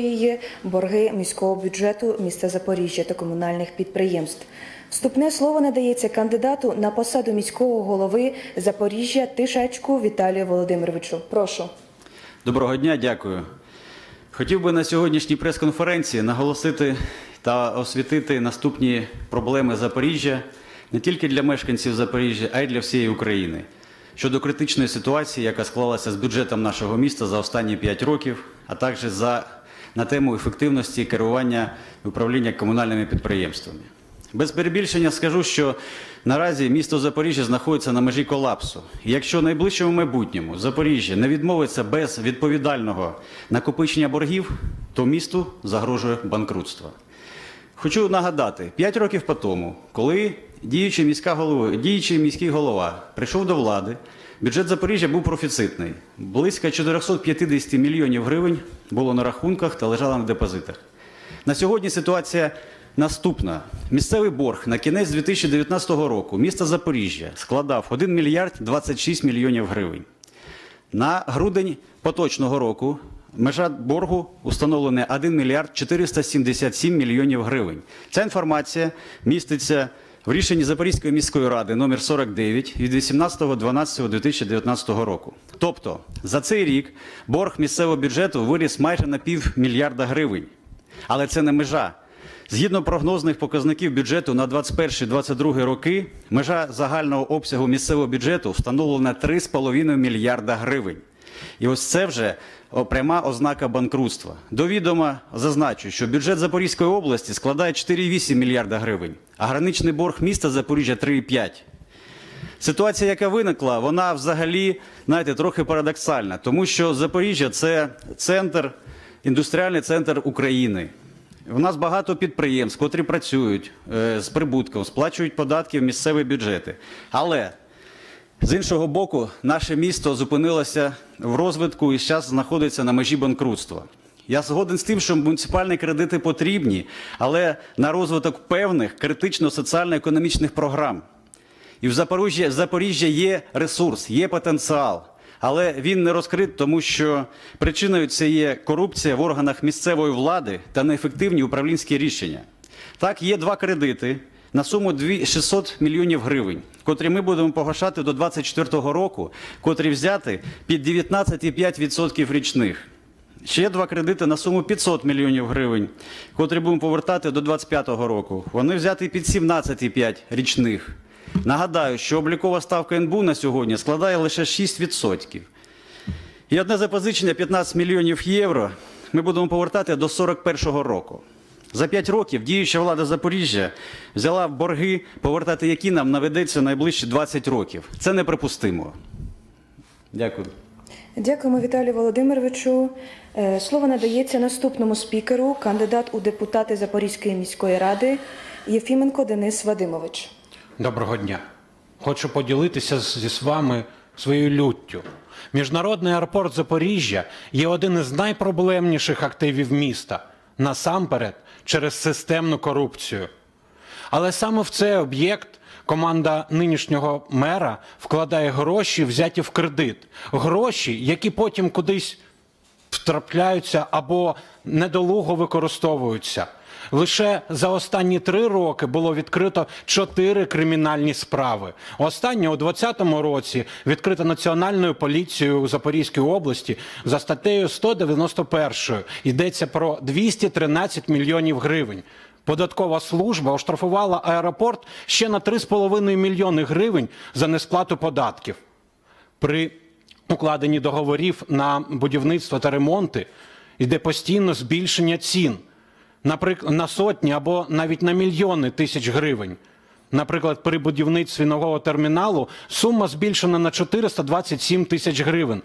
Є борги міського бюджету міста Запоріжжя та комунальних підприємств. Вступне слово надається кандидату на посаду міського голови Запоріжжя Тишачку Віталію Володимировичу. Прошу. Доброго дня, дякую. Хотів би на сьогоднішній прес-конференції наголосити та освітити наступні проблеми Запоріжжя не тільки для мешканців Запоріжжя, а й для всієї України щодо критичної ситуації, яка склалася з бюджетом нашого міста за останні 5 років, а також за, на тему ефективності керування управління комунальними підприємствами. Без перебільшення скажу, що наразі місто Запоріжжя знаходиться на межі колапсу. Якщо в найближчому майбутньому Запоріжжя не відмовиться без відповідального накопичення боргів, то місту загрожує банкрутство. Хочу нагадати, 5 років по тому, коли діючий, діючий міський голова прийшов до влади, бюджет Запоріжжя був профіцитний. Близько 450 мільйонів гривень було на рахунках та лежало на депозитах. На сьогодні ситуація наступна. Місцевий борг на кінець 2019 року міста Запоріжжя складав 1 мільярд 26 мільйонів гривень. На грудень поточного року межа боргу установлена 1 мільярд 477 мільйонів гривень. Ця інформація міститься в рішенні Запорізької міської ради номер 49 від 18.12.2019 року. Тобто за цей рік борг місцевого бюджету виріс майже на пів мільярда гривень. Але це не межа. Згідно прогнозних показників бюджету на 2021-2022 роки, межа загального обсягу місцевого бюджету встановлена 3,5 мільярда гривень. І ось це вже пряма ознака банкрутства. До відома зазначу, що бюджет Запорізької області складає 4,8 мільярда гривень, а граничний борг міста Запоріжжя 3,5. Ситуація, яка виникла, вона взагалі, знаєте, трохи парадоксальна, тому що Запоріжжя це центр, індустріальний центр України. У нас багато підприємств, котрі працюють е, з прибутком, сплачують податки в місцеві бюджети. Але з іншого боку, наше місто зупинилося в розвитку і зараз знаходиться на межі банкрутства. Я згоден з тим, що муніципальні кредити потрібні, але на розвиток певних критично соціально-економічних програм. І в Запоріжжі, в Запоріжжя є ресурс, є потенціал, але він не розкрит, тому що причиною це є корупція в органах місцевої влади та неефективні управлінські рішення. Так, є два кредити на суму 600 мільйонів гривень, котрі ми будемо погашати до 2024 року, котрі взяти під 19,5% річних. Ще два кредити на суму 500 мільйонів гривень, котрі будемо повертати до 2025 року. Вони взяті під 17,5 річних. Нагадаю, що облікова ставка НБУ на сьогодні складає лише 6%. І одне запозичення 15 мільйонів євро ми будемо повертати до 41-го року. За 5 років діюча влада Запоріжжя взяла борги, повертати які нам наведеться найближчі 20 років. Це неприпустимо. Дякую. Дякуємо Віталію Володимировичу. Е, Слово надається наступному спікеру, кандидат у депутати Запорізької міської ради Єфіменко Денис Вадимович. Доброго дня. Хочу поділитися зі з вами своєю люттю. Міжнародний аеропорт Запоріжжя є один із найпроблемніших активів міста, насамперед через системну корупцію. Але саме в цей об'єкт команда нинішнього мера вкладає гроші, взяті в кредит. Гроші, які потім кудись втрапляються або недолуго використовуються. Лише за останні три роки було відкрито чотири кримінальні справи. Останнє у 2020 році відкрита національною поліцією у Запорізькій області за статтею 191. Йдеться про 213 мільйонів гривень. Податкова служба оштрафувала аеропорт ще на 3,5 мільйони гривень за несплату податків. При укладенні договорів на будівництво та ремонти йде постійно збільшення цін, наприклад, на сотні або навіть на мільйони тисяч гривень. Наприклад, при будівництві нового терміналу сума збільшена на 427 тисяч гривень,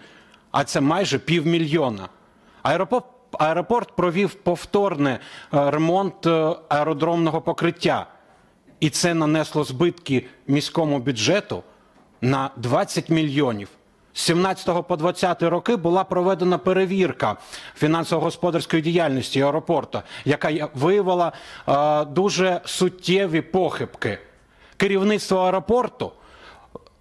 а це майже півмільйона. Аеропорт, аеропорт провів повторний е, ремонт е, аеродромного покриття, і це нанесло збитки міському бюджету на 20 мільйонів. З 17 по 20 роки була проведена перевірка фінансово-господарської діяльності аеропорту, яка виявила е, дуже суттєві похибки. Керівництво аеропорту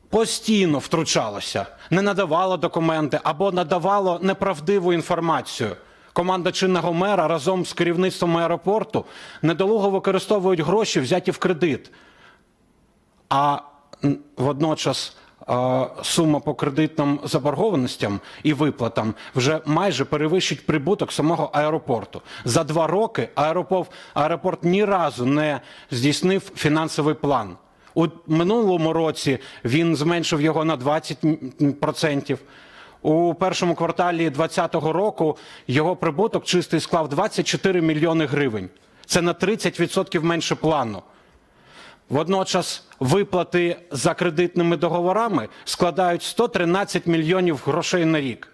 постійно втручалося, не надавало документи або надавало неправдиву інформацію. команда чинного мера разом з керівництвом аеропорту недолуго використовують гроші, взяті в кредит. А водночас сума по кредитним заборгованостям і виплатам вже майже перевищить прибуток самого аеропорту. За два роки аеропорт, аеропорт ні разу не здійснив фінансовий план. У минулому році він зменшив його на 20%. У першому кварталі 2020 року його прибуток чистий склав 24 мільйони гривень. Це на 30% менше плану. Водночас виплати за кредитними договорами складають 113 мільйонів грошей на рік.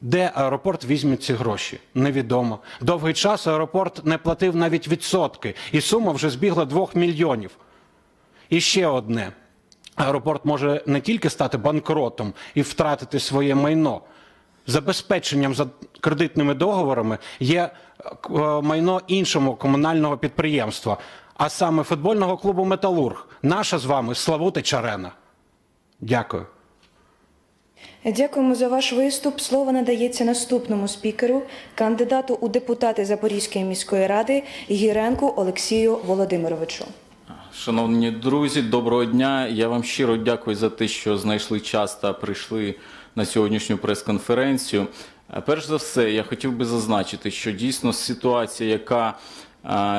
Де аеропорт візьме ці гроші? Невідомо. Довгий час аеропорт не платив навіть відсотки, і сума вже збігла 2 мільйонів. І ще одне: аеропорт може не тільки стати банкротом і втратити своє майно. Забезпеченням за кредитними договорами є е, майно іншого комунального підприємства, а саме футбольного клубу Металург, наша з вами Славутич Арена. Дякую. Дякуємо за ваш виступ. Слово надається наступному спікеру, кандидату у депутати Запорізької міської ради Гіренку Олексію Володимировичу. Шановні друзі, доброго дня. Я вам щиро дякую за те, що знайшли час та прийшли на сьогоднішню прес-конференцію. Перш за все, я хотів би зазначити, що дійсно ситуація, яка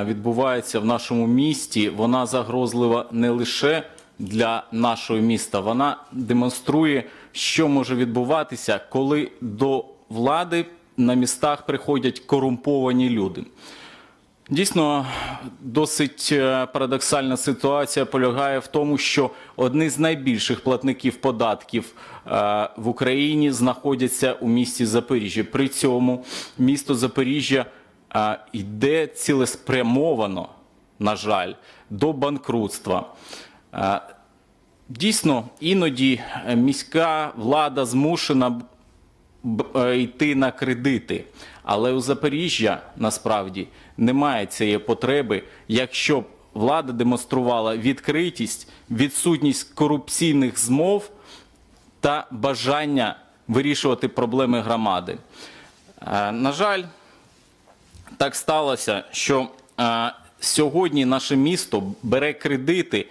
відбувається в нашому місті, вона загрозлива не лише для нашого міста, вона демонструє, що може відбуватися, коли до влади на містах приходять корумповані люди. Дійсно, досить е, парадоксальна ситуація полягає в тому, що одні з найбільших платників податків е, в Україні знаходяться у місті Запоріжжя. При цьому місто Запоріжжя е, йде цілеспрямовано, на жаль, до банкрутства. Дійсно, іноді е, міська влада змушена е, йти на кредити. Але у Запоріжжя насправді немає цієї потреби, якщо б влада демонструвала відкритість, відсутність корупційних змов та бажання вирішувати проблеми громади. Е, На жаль, так сталося, що е, сьогодні наше місто бере кредити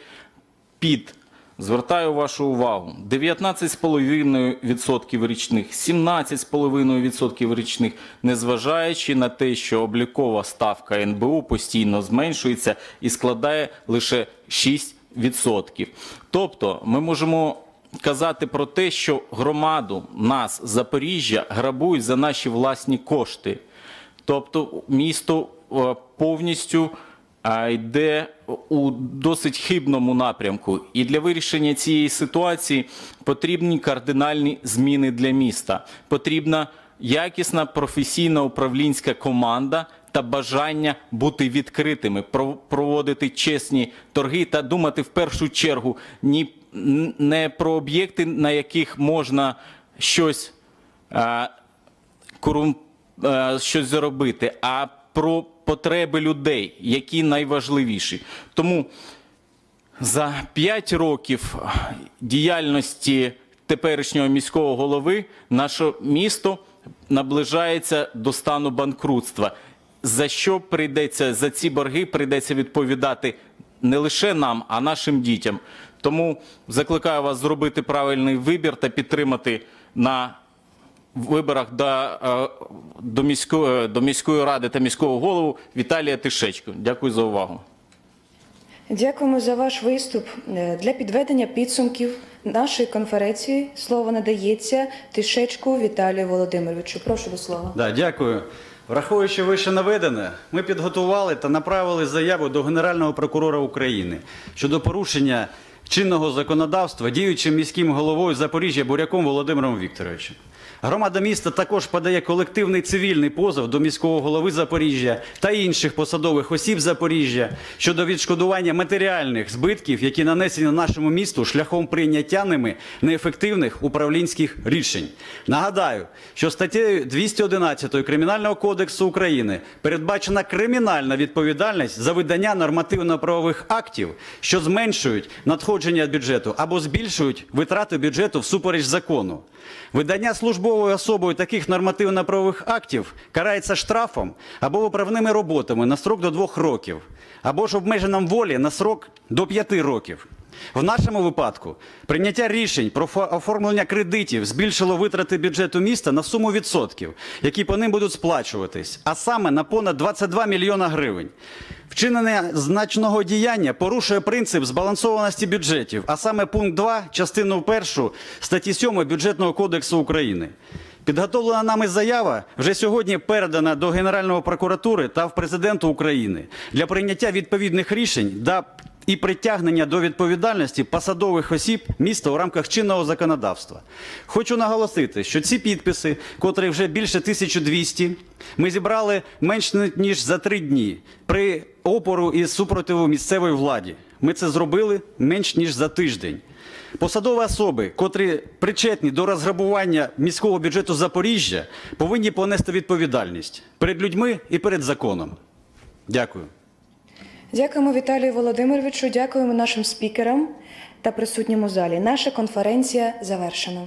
під, звертаю вашу увагу, 19,5% річних, 17,5% річних, незважаючи на те, що облікова ставка НБУ постійно зменшується і складає лише 6%. Тобто ми можемо казати про те, що громаду нас, Запоріжжя, грабують за наші власні кошти. Тобто місто е, повністю е, йде у досить хибному напрямку. І для вирішення цієї ситуації потрібні кардинальні зміни для міста. Потрібна якісна професійна управлінська команда та бажання бути відкритими, про- проводити чесні торги та думати в першу чергу ні, не про об'єкти, на яких можна щось е, корум... е, щось заробити, а про потреби людей, які найважливіші. Тому за 5 років діяльності теперішнього міського голови наше місто наближається до стану банкрутства. За що прийдеться за ці борги прийдеться відповідати не лише нам, а нашим дітям. Тому закликаю вас зробити правильний вибір та підтримати на виборах до, е, до, міської, до міської ради та міського голову Віталія Тишечко. Дякую за увагу. Дякуємо за ваш виступ. Е, Для підведення підсумків нашої конференції слово надається Тишечку Віталію Володимировичу. Прошу до слова. Да, дякую. Враховуючи вище наведене, ми підготували та направили заяву до Генерального прокурора України щодо порушення чинного законодавства діючим міським головою Запоріжжя Буряком Володимиром Вікторовичем. Громада міста також подає колективний цивільний позов до міського голови Запоріжжя та інших посадових осіб Запоріжжя щодо відшкодування матеріальних збитків, які нанесені нашому місту шляхом прийняття ними неефективних управлінських рішень. Нагадаю, що статтею 211 Кримінального кодексу України передбачена кримінальна відповідальність за видання нормативно-правових актів, що зменшують надходження бюджету або збільшують витрати бюджету всупереч закону. Видання службових службовою особою таких нормативно-правових актів карається штрафом або виправними роботами на срок до двох років, або ж обмеженням волі на срок до п'яти років. В нашому випадку прийняття рішень про фо- оформлення кредитів збільшило витрати бюджету міста на суму відсотків, які по ним будуть сплачуватись, а саме на понад 22 мільйона гривень. Вчинення значного діяння порушує принцип збалансованості бюджетів, а саме пункт 2, частину 1 статті 7 Бюджетного кодексу України. Підготовлена нами заява вже сьогодні передана до Генеральної прокуратури та в президенту України для прийняття відповідних рішень і притягнення до відповідальності посадових осіб міста у рамках чинного законодавства. Хочу наголосити, що ці підписи, котрі вже більше 1200, ми зібрали менш ніж за три дні при опору і супротиву місцевої владі. Ми це зробили менш ніж за тиждень. Посадові особи, котрі причетні до розграбування міського бюджету Запоріжжя, повинні понести відповідальність перед людьми і перед законом. Дякую. Дякуємо Віталію Володимировичу, дякуємо нашим спікерам та присутньому залі. Наша конференція завершена.